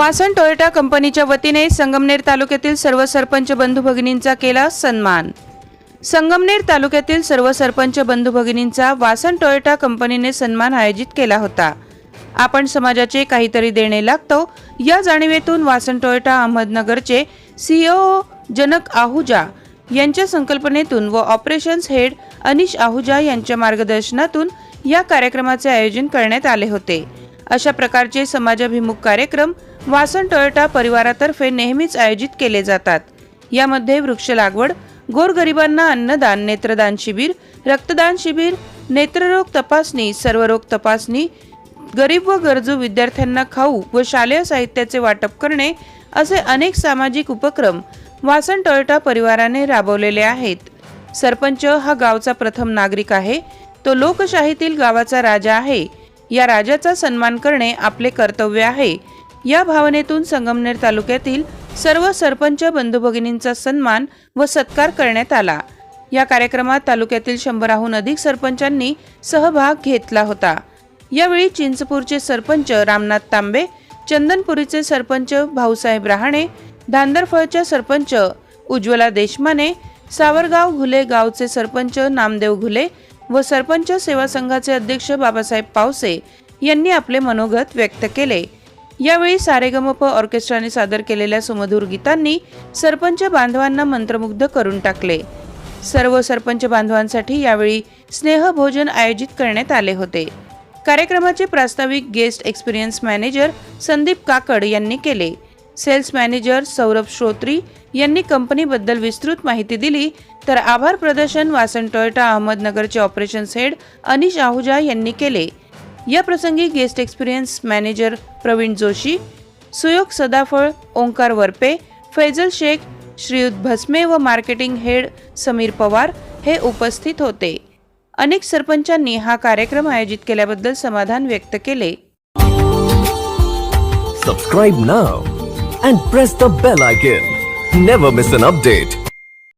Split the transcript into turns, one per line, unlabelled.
वासन टोयोटा कंपनीच्या वतीने संगमनेर तालुक्यातील सर्व सरपंच बंधू भगिनींचा केला सन्मान. संगमनेर तालुक्यातील सर्व सरपंच बंधू भगिनींचा वासन टोयोटा कंपनीने सन्मान आयोजित केला होता. आपण समाजाचे काहीतरी देणे लागतो. या जाणीवेतून वासन टोयोटा अहमदनगरचे सीईओ जनक आहुजा यांच्या संकल्पनेतून व ऑपरेशन्स हेड अनिश आहुजा यांच्या मार्गदर्शनातून या कार्यक्रमाचे आयोजन करण्यात आले होते. अशा प्रकारचे समाजाभिमुख कार्यक्रम वासन टोयोटा परिवारातर्फे नेहमीच आयोजित केले जातात. यामध्ये वृक्ष लागवड गोरगरिबांना अन्नदान नेत्रदान शिबिर रक्तदान शिबिर नेत्ररोग तपासणी सर्व रोग तपासणी गरीब व गरजू विद्यार्थ्यांना खाऊ व शालेय साहित्याचे वाटप करणे असे अनेक सामाजिक उपक्रम वासन टोयोटा परिवाराने राबवलेले आहेत. सरपंच हा गावचा प्रथम नागरिक आहे. तो लोकशाहीतील गावाचा राजा आहे. या राजाचा सन्मान करणे आपले कर्तव्य आहे. या भावनेतून संगमनेर तालुक्यातील सर्व सरपंच बंधू भगिनींचा सन्मान व सत्कार करण्यात आला. या कार्यक्रमात तालुक्यातील शंभराहून अधिक सरपंचांनी सहभाग घेतला होता. यावेळी चिंचपूरचे सरपंच रामनाथ तांबे चंदनपुरीचे सरपंच भाऊसाहेब रहाणे धांदरफळच्या सरपंच उज्ज्वला देशमाने सावरगाव घुले गावचे सरपंच नामदेव घुले व सरपंच सेवा संघाचे अध्यक्ष बाबासाहेब पावसे यांनी आपले मनोगत व्यक्त केले. यावेळी सारेगमप ऑर्केस्ट्राने सादर केलेल्या सुमधुर गीतांनी सरपंच बांधवांना मंत्रमुग्ध करून टाकले. सर्व सरपंच बांधवांसाठी यावेळी स्नेहभोजन आयोजित करण्यात आले होते. कार्यक्रमाचे प्रास्ताविक गेस्ट एक्सपिरियन्स मॅनेजर संदीप काकड यांनी केले. सेल्स मॅनेजर सौरभ श्रोत्री यांनी कंपनीबद्दल विस्तृत माहिती दिली. तर आभार प्रदर्शन वासन टोयोटा अहमदनगरचे ऑपरेशन्स हेड अनिश आहुजा यांनी केले. या प्रसंगी guest experience manager Pravin Joshi Suyog Sadaphal Omkar Varpe Faizal Shaikh Shriyut Bhasme व मार्केटिंग हेड समीर पवार हे उपस्थित होते. अनेक सरपंचांनी हा कार्यक्रम आयोजित केल्याबद्दल समाधान व्यक्त केले.
Subscribe now and press the bell icon never miss an update